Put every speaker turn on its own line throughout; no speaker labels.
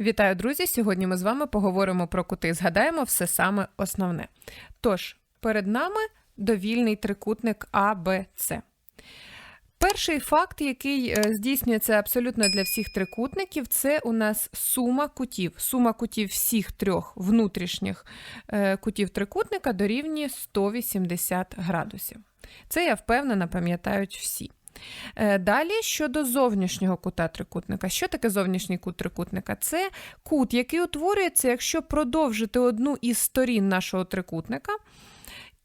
Вітаю, друзі! Сьогодні ми з вами поговоримо про кути. Згадаємо все саме основне. Тож, перед нами довільний трикутник АБЦ. Перший факт, який е, здійснюється абсолютно для всіх трикутників, це у нас сума кутів. Сума кутів всіх трьох внутрішніх е, кутів трикутника дорівнює 180 градусів. Це я впевнена, пам'ятають всі. Е, Далі щодо зовнішнього кута трикутника. Що таке зовнішній кут трикутника? Це кут, який утворюється, якщо продовжити одну із сторін нашого трикутника.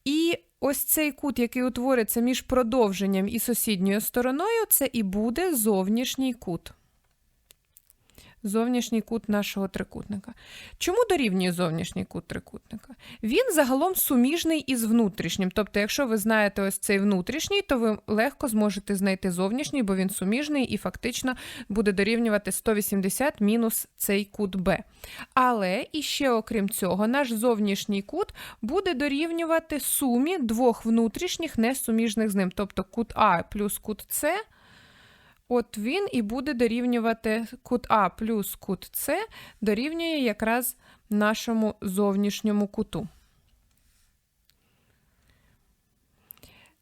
І ось цей кут, який утвориться між продовженням і сусідньою стороною, це і буде зовнішній кут. Зовнішній кут нашого трикутника. Чому дорівнює зовнішній кут трикутника? Він загалом суміжний із внутрішнім. Тобто, якщо ви знаєте ось цей внутрішній, то ви легко зможете знайти зовнішній, бо він суміжний і фактично буде дорівнювати 180 мінус цей кут Б. Але і ще окрім цього, наш зовнішній кут буде дорівнювати сумі двох внутрішніх несуміжних з ним. Тобто кут А плюс кут С. От він і буде дорівнювати кут А плюс кут С дорівнює якраз нашому зовнішньому куту.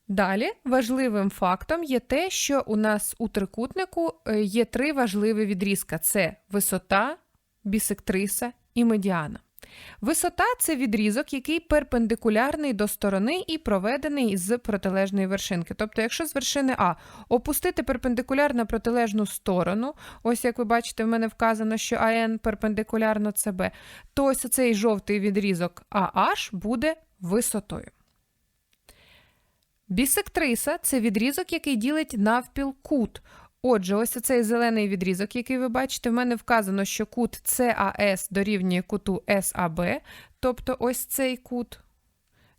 Далі важливим фактом є те, що у нас у трикутнику е, є три важливі відрізка: це висота, бісектриса і медіана. Висота це відрізок, який перпендикулярний до сторони і проведений з протилежної вершинки. Тобто, якщо з вершини А опустити перпендикуляр на протилежну сторону, ось як ви бачите, в мене вказано, що АН перпендикулярно ЦБ, то ось цей жовтий відрізок АH буде висотою. Бісектриса це відрізок, який ділить навпіл кут. Отже, ось цей зелений відрізок, який ви бачите, в мене вказано, що кут CAS дорівнює куту SAB, тобто ось цей кут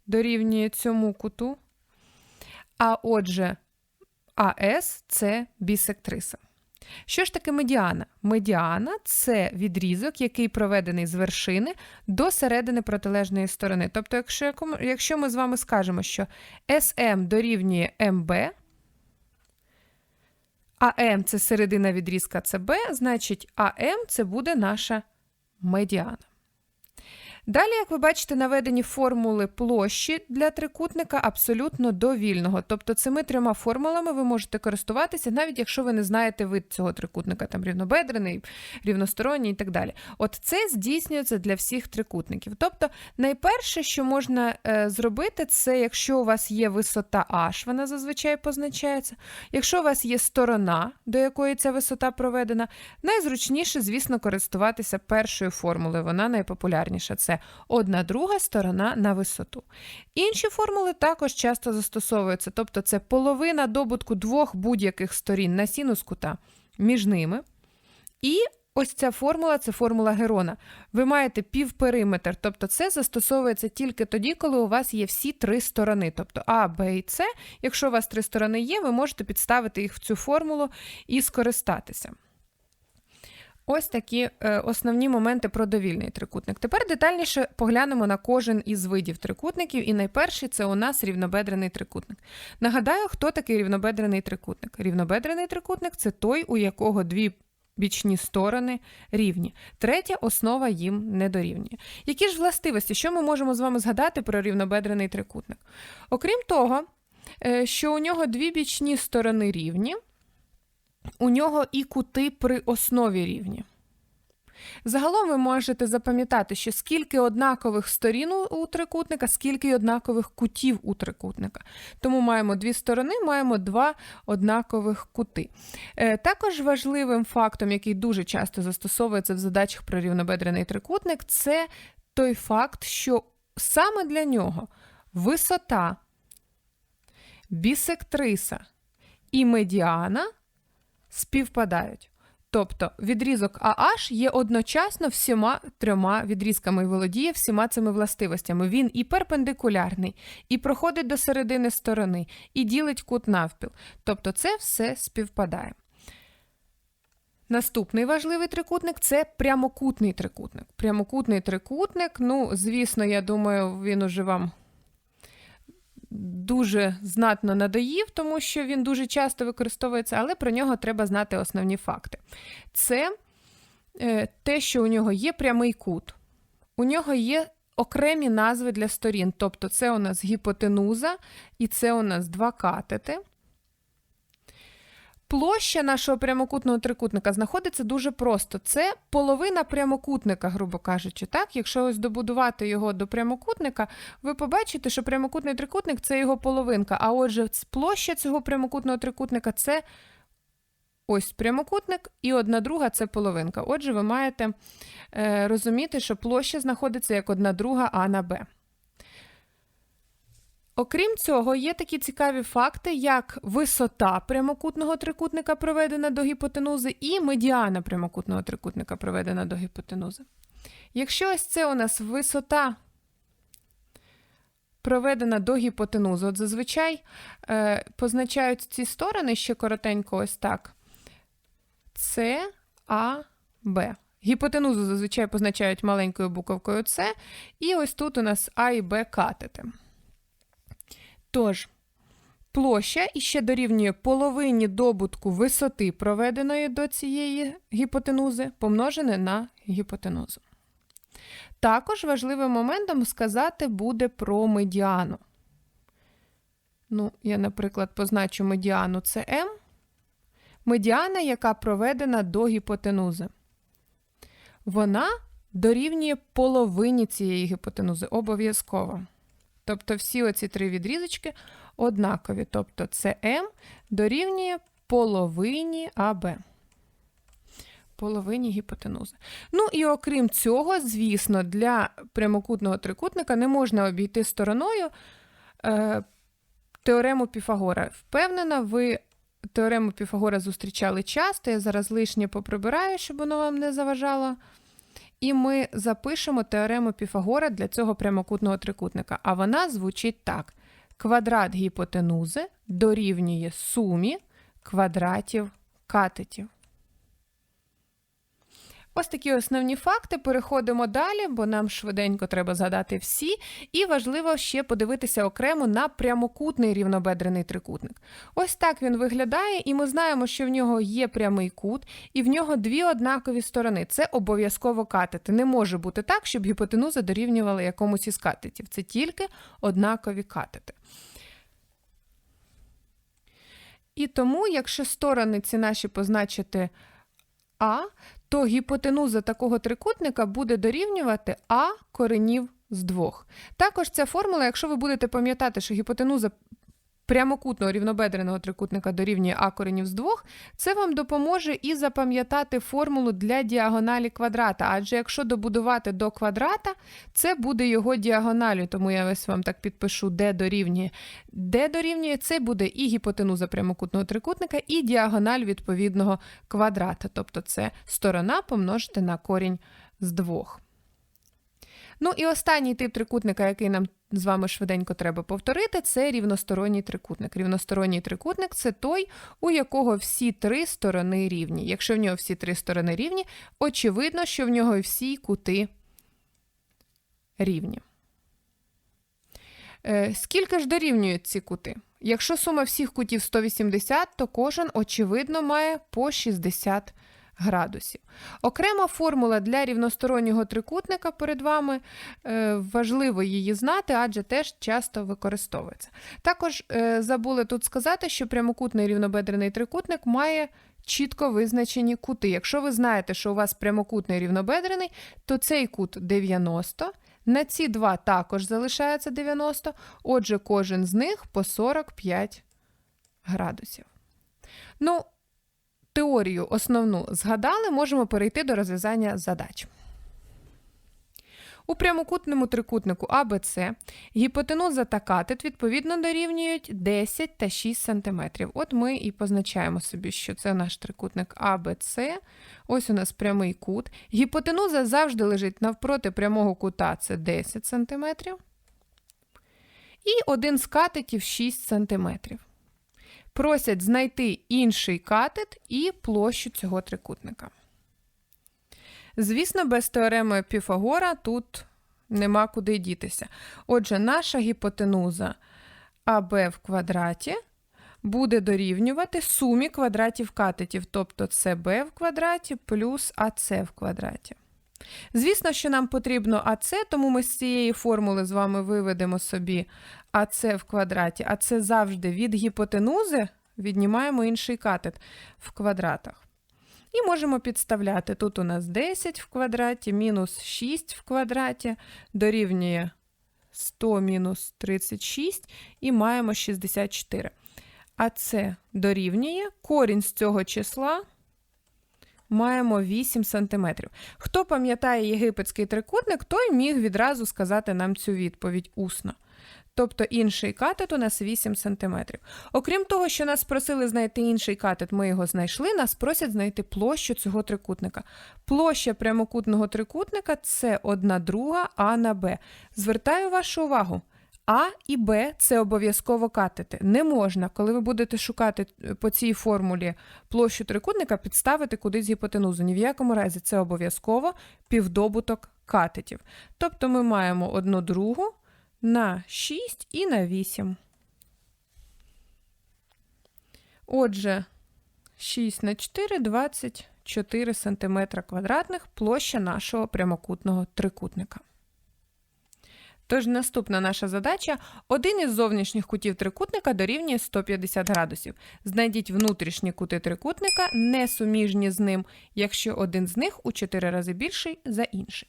дорівнює цьому куту. А отже, АС це бісектриса. Що ж таке медіана? Медіана це відрізок, який проведений з вершини до середини протилежної сторони. Тобто, якщо, якщо ми з вами скажемо, що SM дорівнює МБ, АМ це середина відрізка ЦБ, значить АМ це буде наша медіана. Далі, як ви бачите, наведені формули площі для трикутника абсолютно довільного. Тобто цими трьома формулами ви можете користуватися, навіть якщо ви не знаєте вид цього трикутника, там рівнобедрений, рівносторонній і так далі. От це здійснюється для всіх трикутників. Тобто, найперше, що можна е, зробити, це якщо у вас є висота H, вона зазвичай позначається. Якщо у вас є сторона, до якої ця висота проведена, найзручніше, звісно, користуватися першою формулою, вона найпопулярніша. Це одна друга сторона на висоту. Інші формули також часто застосовуються, тобто це половина добутку двох будь-яких сторін на синус кута між ними. І ось ця формула це формула Герона. Ви маєте півпериметр, тобто це застосовується тільки тоді, коли у вас є всі три сторони, тобто А, Б і С. Якщо у вас три сторони є, ви можете підставити їх в цю формулу і скористатися. Ось такі е, основні моменти про довільний трикутник. Тепер детальніше поглянемо на кожен із видів трикутників, і найперший це у нас рівнобедрений трикутник. Нагадаю, хто такий рівнобедрений трикутник? Рівнобедрений трикутник це той, у якого дві бічні сторони рівні. Третя основа їм не дорівнює. Які ж властивості, що ми можемо з вами згадати про рівнобедрений трикутник? Окрім того, е, що у нього дві бічні сторони рівні у нього і кути при основі рівні. Загалом ви можете запам'ятати, що скільки однакових сторін у трикутника, скільки однакових кутів у трикутника. Тому маємо дві сторони, маємо два однакових кути. Е, також важливим фактом, який дуже часто застосовується в задачах про рівнобедрений трикутник, це той факт, що саме для нього висота, бісектриса і медіана співпадають. Тобто відрізок AH є одночасно всіма трьома відрізками і володіє всіма цими властивостями. Він і перпендикулярний, і проходить до середини сторони, і ділить кут навпіл. Тобто це все співпадає. Наступний важливий трикутник це прямокутний трикутник. Прямокутний трикутник, ну, звісно, я думаю, він уже вам дуже знатно надоїв, тому що він дуже часто використовується, але про нього треба знати основні факти. Це е, те, що у нього є прямий кут. У нього є окремі назви для сторін. Тобто, це у нас гіпотенуза і це у нас два катети. Площа нашого прямокутного трикутника знаходиться дуже просто. Це половина прямокутника, грубо кажучи. Так? Якщо ось добудувати його до прямокутника, ви побачите, що прямокутний трикутник це його половинка. А отже, площа цього прямокутного трикутника це ось прямокутник, і одна друга це половинка. Отже, ви маєте е, розуміти, що площа знаходиться як одна друга А на Б. Окрім цього, є такі цікаві факти, як висота прямокутного трикутника проведена до гіпотенузи, і медіана прямокутного трикутника проведена до гіпотенузи. Якщо ось це у нас висота проведена до гіпотенузи, от зазвичай е, позначають ці сторони ще коротенько, ось так. С, А, Б. Гіпотенузу зазвичай позначають маленькою буковкою С, і ось тут у нас А і Б катети. Тож, площа іще дорівнює половині добутку висоти, проведеної до цієї гіпотенузи, помножене на гіпотенузу. Також важливим моментом сказати буде про медіану. Ну, я, наприклад, позначу медіану це М. Медіана, яка проведена до гіпотенузи. Вона дорівнює половині цієї гіпотенузи обов'язково. Тобто всі оці три відрізочки однакові. Тобто СМ дорівнює половині АБ. Половині гіпотенузи. Ну і окрім цього, звісно, для прямокутного трикутника не можна обійти стороною е, теорему Піфагора. Впевнена, ви теорему Піфагора зустрічали часто. Я зараз лишнє поприбираю, щоб воно вам не заважало. І ми запишемо теорему Піфагора для цього прямокутного трикутника. А вона звучить так: квадрат гіпотенузи дорівнює сумі квадратів катетів. Ось такі основні факти. Переходимо далі, бо нам швиденько треба згадати всі. І важливо ще подивитися окремо на прямокутний рівнобедрений трикутник. Ось так він виглядає, і ми знаємо, що в нього є прямий кут, і в нього дві однакові сторони. Це обов'язково катети. Не може бути так, щоб гіпотенуза дорівнювала якомусь із катетів. Це тільки однакові катети. І тому, якщо сторони ці наші позначити А, то гіпотенуза такого трикутника буде дорівнювати А коренів з двох. Також ця формула, якщо ви будете пам'ятати, що гіпотенуза прямокутного рівнобедреного трикутника дорівнює А коренів з двох, це вам допоможе і запам'ятати формулу для діагоналі квадрата. Адже якщо добудувати до квадрата, це буде його діагоналю, тому я ось вам так підпишу, де дорівнює. Де дорівнює, це буде і гіпотенуза прямокутного трикутника, і діагональ відповідного квадрата. Тобто це сторона помножити на корінь з двох. Ну і останній тип трикутника, який нам з вами швиденько треба повторити, це рівносторонній трикутник. Рівносторонній трикутник це той, у якого всі три сторони рівні. Якщо в нього всі три сторони рівні, очевидно, що в нього всі кути рівні. Е, скільки ж дорівнюють ці кути? Якщо сума всіх кутів 180, то кожен, очевидно, має по 60 градусів. Окрема формула для рівностороннього трикутника перед вами е, важливо її знати, адже теж часто використовується. Також е, забули тут сказати, що прямокутний рівнобедрений трикутник має чітко визначені кути. Якщо ви знаєте, що у вас прямокутний рівнобедрений, то цей кут 90. На ці два також залишається 90, отже, кожен з них по 45 градусів. Ну, теорію основну згадали, можемо перейти до розв'язання задач. У прямокутному трикутнику АБЦ гіпотенуза та катет відповідно дорівнюють 10 та 6 см. От ми і позначаємо собі, що це наш трикутник АБЦ. Ось у нас прямий кут. Гіпотенуза завжди лежить навпроти прямого кута це 10 см. І один з катетів 6 см просять знайти інший катет і площу цього трикутника. Звісно, без теореми Піфагора тут нема куди дітися. Отже, наша гіпотенуза АБ в квадраті буде дорівнювати сумі квадратів катетів, тобто CB в квадраті плюс AC в квадраті. Звісно, що нам потрібно АЦ, тому ми з цієї формули з вами виведемо собі АЦ в квадраті, а це завжди від гіпотенузи віднімаємо інший катет в квадратах. І можемо підставляти. Тут у нас 10 в квадраті, мінус 6 в квадраті, дорівнює 100 мінус 36 і маємо 64. А це дорівнює корінь з цього числа маємо 8 см. Хто пам'ятає єгипетський трикутник, той міг відразу сказати нам цю відповідь усно. Тобто інший катет у нас 8 см. Окрім того, що нас просили знайти інший катет, ми його знайшли, нас просять знайти площу цього трикутника. Площа прямокутного трикутника це 1 друга А на Б. Звертаю вашу увагу. А і Б це обов'язково катети. Не можна, коли ви будете шукати е, по цій формулі площу трикутника, підставити кудись гіпотенузу. Ні в якому разі це обов'язково півдобуток катетів. Тобто ми маємо одну другу на 6 і на 8. Отже, 6 на 4 24 см квадратних площа нашого прямокутного трикутника. Тож наступна наша задача: один із зовнішніх кутів трикутника дорівнює 150 градусів. Знайдіть внутрішні кути трикутника, несуміжні з ним, якщо один з них у 4 рази більший за інший.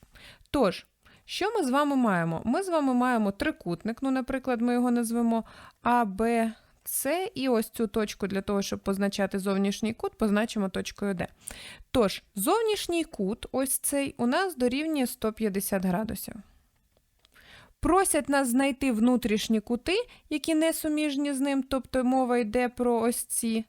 Тож, що ми з вами маємо? Ми з вами маємо трикутник, ну, наприклад, ми його назвемо А, Б, С, і ось цю точку для того, щоб позначати зовнішній кут, позначимо точкою Д. Тож, зовнішній кут, ось цей, у нас дорівнює 150 градусів. Просять нас знайти внутрішні кути, які не суміжні з ним, тобто мова йде про ось ці.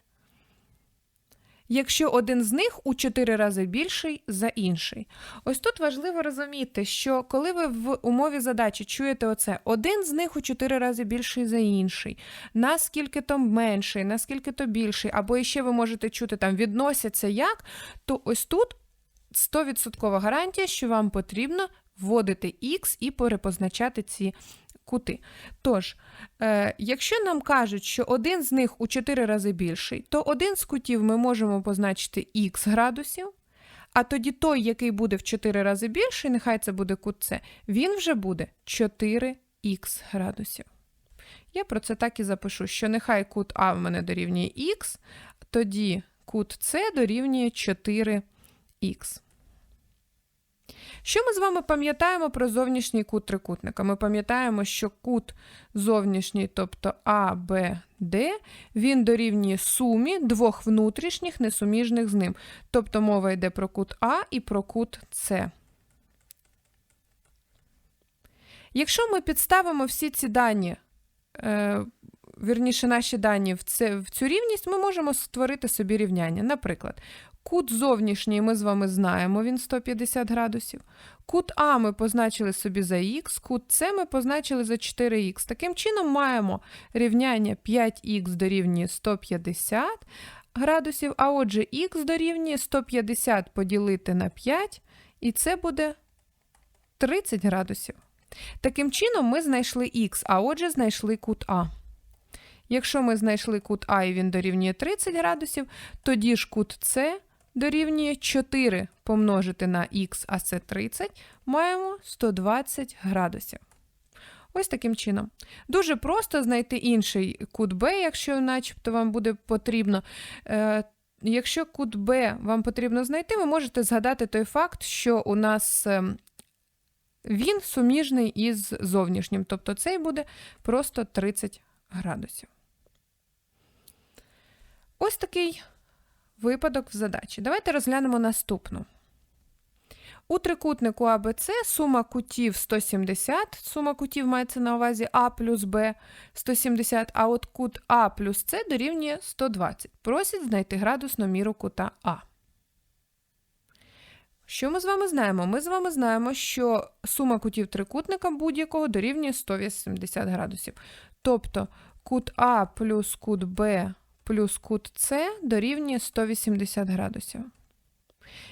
Якщо один з них у 4 рази більший за інший. Ось тут важливо розуміти, що коли ви в умові задачі чуєте оце, один з них у 4 рази більший за інший, наскільки то менший, наскільки то більший, або ще ви можете чути там відносяться як, то ось тут 100% гарантія, що вам потрібно вводити Х і перепозначати ці кути. Тож, е, якщо нам кажуть, що один з них у 4 рази більший, то один з кутів ми можемо позначити х градусів, а тоді той, який буде в 4 рази більший, нехай це буде кут С, він вже буде 4х градусів. Я про це так і запишу, що нехай кут А в мене дорівнює х, тоді кут С дорівнює 4х. Що ми з вами пам'ятаємо про зовнішній кут трикутника? Ми пам'ятаємо, що кут зовнішній, тобто А, Б, Д, він дорівнює сумі двох внутрішніх несуміжних з ним. Тобто мова йде про кут А і про кут С. Якщо ми підставимо всі ці дані, е, вірніше наші дані в, цю рівність, ми можемо створити собі рівняння. Наприклад, Кут зовнішній ми з вами знаємо, він 150 градусів. Кут А ми позначили собі за х, кут С ми позначили за 4х. Таким чином, маємо рівняння 5х дорівнює 150 градусів, а отже, х дорівнює 150 поділити на 5, і це буде 30 градусів. Таким чином, ми знайшли х, а отже, знайшли кут А. Якщо ми знайшли кут А і він дорівнює 30 градусів, тоді ж кут С дорівнює 4 помножити на х, а це 30, маємо 120 градусів. Ось таким чином. Дуже просто знайти інший кут Б, якщо начебто вам буде потрібно. Е, Якщо кут Б вам потрібно знайти, ви можете згадати той факт, що у нас ем, він суміжний із зовнішнім, тобто цей буде просто 30 градусів. Ось такий випадок в задачі. Давайте розглянемо наступну. У трикутнику АБЦ сума кутів 170, сума кутів мається на увазі А плюс Б 170, а от кут А плюс С дорівнює 120. Просять знайти градусну міру кута А. Що ми з вами знаємо? Ми з вами знаємо, що сума кутів трикутника будь-якого дорівнює 180 градусів. Тобто кут А плюс кут Б плюс кут С дорівнює 180 градусів.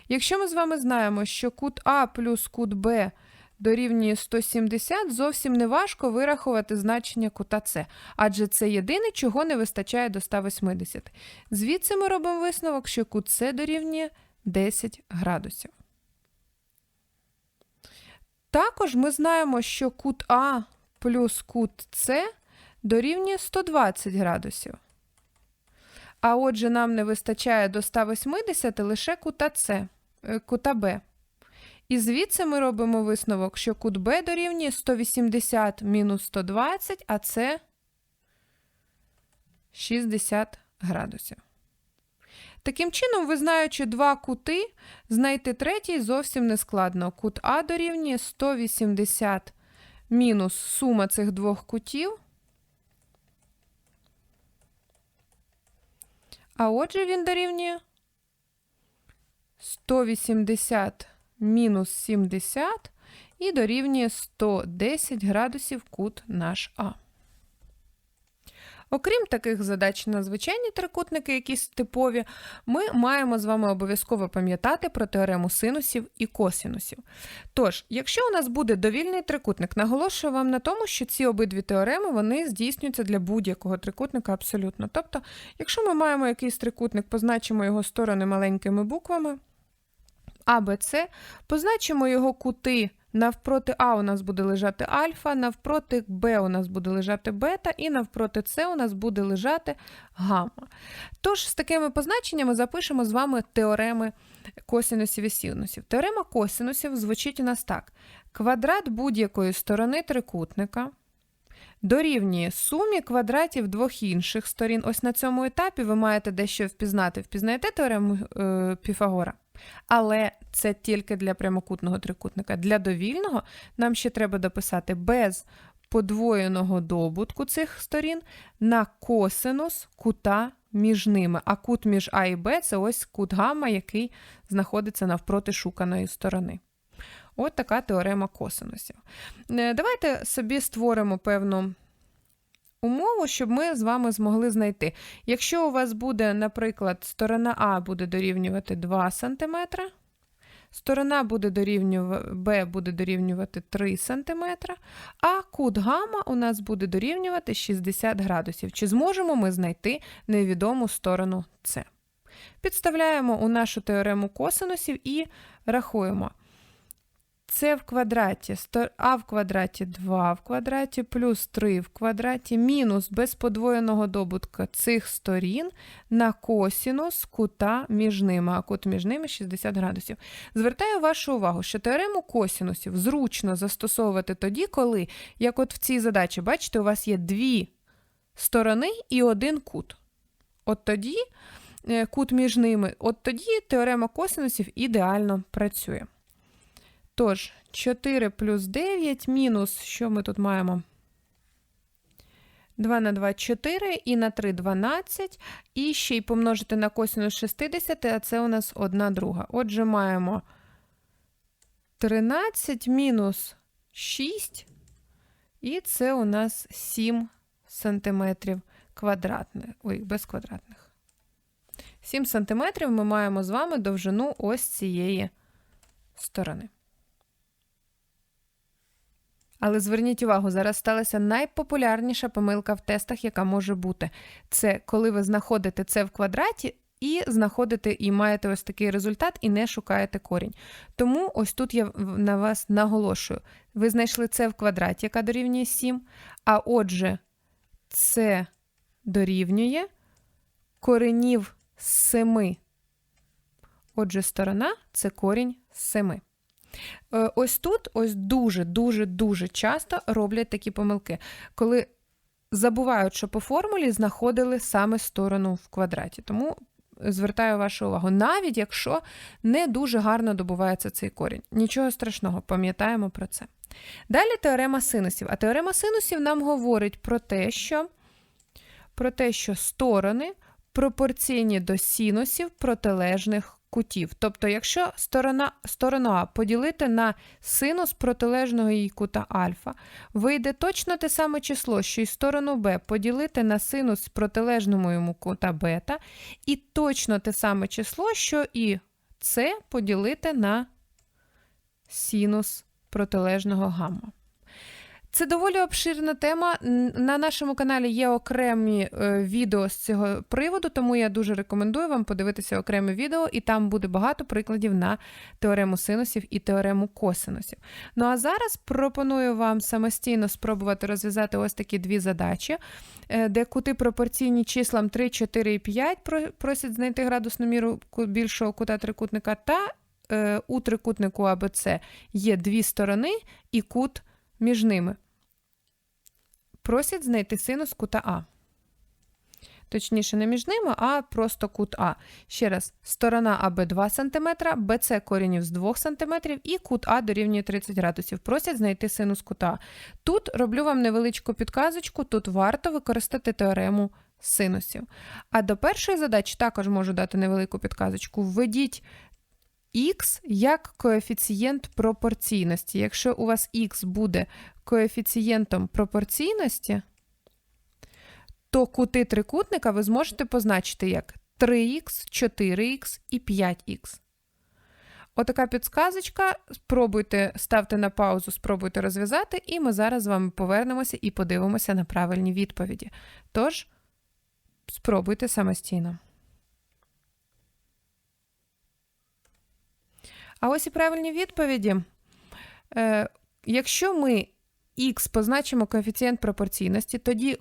Якщо ми з вами знаємо, що кут А плюс кут Б дорівнює 170, зовсім не важко вирахувати значення кута С, адже це єдине, чого не вистачає до 180. Звідси ми робимо висновок, що кут С дорівнює 10 градусів. Також ми знаємо, що кут А плюс кут С дорівнює 120 градусів. А отже, нам не вистачає до 180 лише кута С, е, кута Б. І звідси ми робимо висновок, що кут Б дорівнює 180 мінус 120, а це 60 градусів. Таким чином, ви знаючи два кути, знайти третій зовсім не складно. Кут А дорівнює 180 мінус сума цих двох кутів. А отже, він дорівнює 180 мінус 70 і дорівнює 110 градусів кут наш А. Окрім таких задач на звичайні трикутники, якісь типові, ми маємо з вами обов'язково пам'ятати про теорему синусів і косинусів. Тож, якщо у нас буде довільний трикутник, наголошую вам на тому, що ці обидві теореми вони здійснюються для будь-якого трикутника абсолютно. Тобто, якщо ми маємо якийсь трикутник, позначимо його сторони маленькими буквами. А, Б, позначимо його кути. Навпроти А у нас буде лежати альфа, навпроти Б у нас буде лежати бета, і навпроти С у нас буде лежати гамма. Тож, з такими позначеннями запишемо з вами теореми косинусів і синусів. Теорема косинусів звучить у нас так: квадрат будь-якої сторони трикутника дорівнює сумі квадратів двох інших сторін. Ось на цьому етапі ви маєте дещо впізнати. Впізнаєте теорему е, Піфагора? Але це тільки для прямокутного трикутника. Для довільного нам ще треба дописати без подвоєного добутку цих сторін на косинус кута між ними. А кут між А і Б це ось кут гамма, який знаходиться навпроти шуканої сторони. От така теорема косинусів. Е, давайте собі створимо певну умову, щоб ми з вами змогли знайти. Якщо у вас буде, наприклад, сторона А буде дорівнювати 2 см, сторона буде Б буде дорівнювати 3 см, а кут гамма у нас буде дорівнювати 60 градусів. Чи зможемо ми знайти невідому сторону С? Підставляємо у нашу теорему косинусів і рахуємо. С в квадраті, а в квадраті 2 в квадраті, плюс 3 в квадраті, мінус без подвоєного добутка цих сторін на косінус кута між ними, а кут між ними 60 градусів. Звертаю вашу увагу, що теорему косінусів зручно застосовувати тоді, коли, як от в цій задачі, бачите, у вас є дві сторони і один кут. От тоді е, кут між ними, от тоді теорема косинусів ідеально працює. Тож, 4 плюс 9 мінус, що ми тут маємо? 2 на 2 4 і на 3 12. І ще й помножити на косинус 60, а це у нас 1 друга. Отже, маємо 13 мінус 6, і це у нас 7 сантиметрів квадратних. Ой, без квадратних. 7 сантиметрів ми маємо з вами довжину ось цієї сторони. Але зверніть увагу, зараз сталася найпопулярніша помилка в тестах, яка може бути. Це коли ви знаходите це в квадраті і знаходите і маєте ось такий результат, і не шукаєте корінь. Тому ось тут я на вас наголошую: ви знайшли це в квадраті, яка дорівнює 7. А отже, це дорівнює коренів 7. Отже, сторона це корінь 7. Е, ось тут ось дуже-дуже-дуже часто роблять такі помилки, коли забувають, що по формулі знаходили саме сторону в квадраті. Тому звертаю вашу увагу, навіть якщо не дуже гарно добувається цей корінь. Нічого страшного, пам'ятаємо про це. Далі теорема синусів. А теорема синусів нам говорить про те, що, про те, що сторони пропорційні до синусів протилежних кутів. Тобто, якщо сторона, А поділити на синус протилежного їй кута альфа, вийде точно те саме число, що й сторону Б поділити на синус протилежному йому кута бета, і точно те саме число, що і С поділити на синус протилежного гамма. Це доволі обширна тема. На нашому каналі є окремі е, відео з цього приводу, тому я дуже рекомендую вам подивитися окреме відео, і там буде багато прикладів на теорему синусів і теорему косинусів. Ну а зараз пропоную вам самостійно спробувати розв'язати ось такі дві задачі, е, де кути пропорційні числам 3, 4 і 5 просять знайти градусну міру більшого кута трикутника, та е, у трикутнику АБЦ є дві сторони і кут між ними. Просять знайти синус кута А. Точніше, не між ними, а просто кут А. Ще раз, сторона АБ 2 см, БЦ корінів з 2 см і кут А дорівнює 30 градусів. Просять знайти синус кута. Тут роблю вам невеличку підказочку, тут варто використати теорему синусів. А до першої задачі також можу дати невелику підказочку. Введіть х як коефіцієнт пропорційності. Якщо у вас х буде коефіцієнтом пропорційності, то кути трикутника ви зможете позначити як 3х, 4х і 5х. Отака підсказочка. Спробуйте, ставте на паузу, спробуйте розв'язати, і ми зараз з вами повернемося і подивимося на правильні відповіді. Тож, спробуйте самостійно. А ось і правильні відповіді. Е, якщо ми х позначимо коефіцієнт пропорційності, тоді,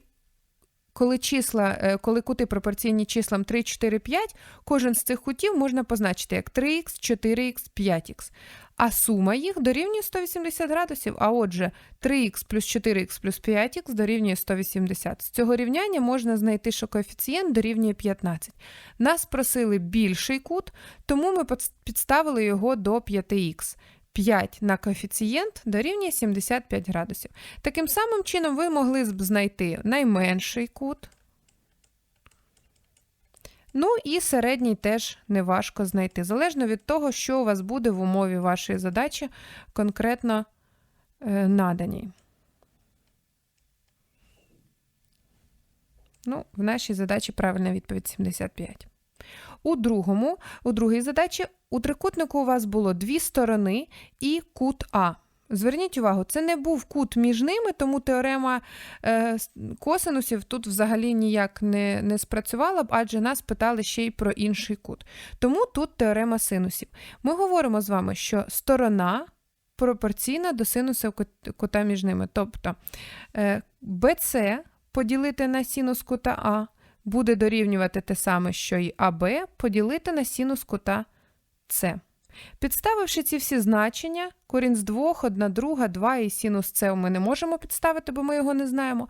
коли числа, е, коли кути пропорційні числам 3, 4, 5, кожен з цих кутів можна позначити як 3х, 4х, 5х. А сума їх дорівнює 180 градусів. А отже, 3х плюс 4х плюс 5х дорівнює 180. З цього рівняння можна знайти, що коефіцієнт дорівнює 15. Нас просили більший кут, тому ми підставили його до 5х. 5 на коефіцієнт дорівнює 75 градусів. Таким самим чином ви могли б знайти найменший кут. Ну і середній теж неважко знайти, залежно від того, що у вас буде в умові вашої задачі конкретно е, наданій. Ну, в нашій задачі правильна відповідь 75. У другому, у другій задачі у трикутнику у вас було дві сторони і кут А. Зверніть увагу, це не був кут між ними, тому теорема е, косинусів тут взагалі ніяк не, не спрацювала б, адже нас питали ще й про інший кут. Тому тут теорема синусів. Ми говоримо з вами, що сторона пропорційна до синуса кута між ними. Тобто е, BC поділити на синус кута А буде дорівнювати те саме, що й АБ поділити на синус кута С. Підставивши ці всі значення, корінь з 2, 1 друга, 2 і синус С ми не можемо підставити, бо ми його не знаємо.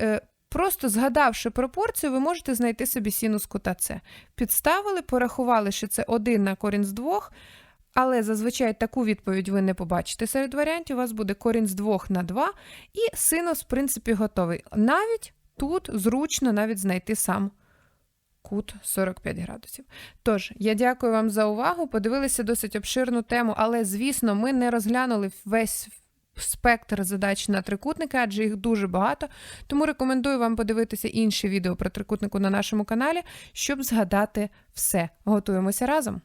Е, Просто згадавши пропорцію, ви можете знайти собі синус кута С. Підставили, порахували, що це 1 на корінь з 2, але зазвичай таку відповідь ви не побачите серед варіантів. У вас буде корінь з 2 на 2, і синус, в принципі, готовий. Навіть тут зручно навіть знайти сам кут 45 градусів. Тож, я дякую вам за увагу. Подивилися досить обширну тему, але, звісно, ми не розглянули весь спектр задач на трикутники, адже їх дуже багато. Тому рекомендую вам подивитися інші відео про трикутнику на нашому каналі, щоб згадати все. Готуємося разом.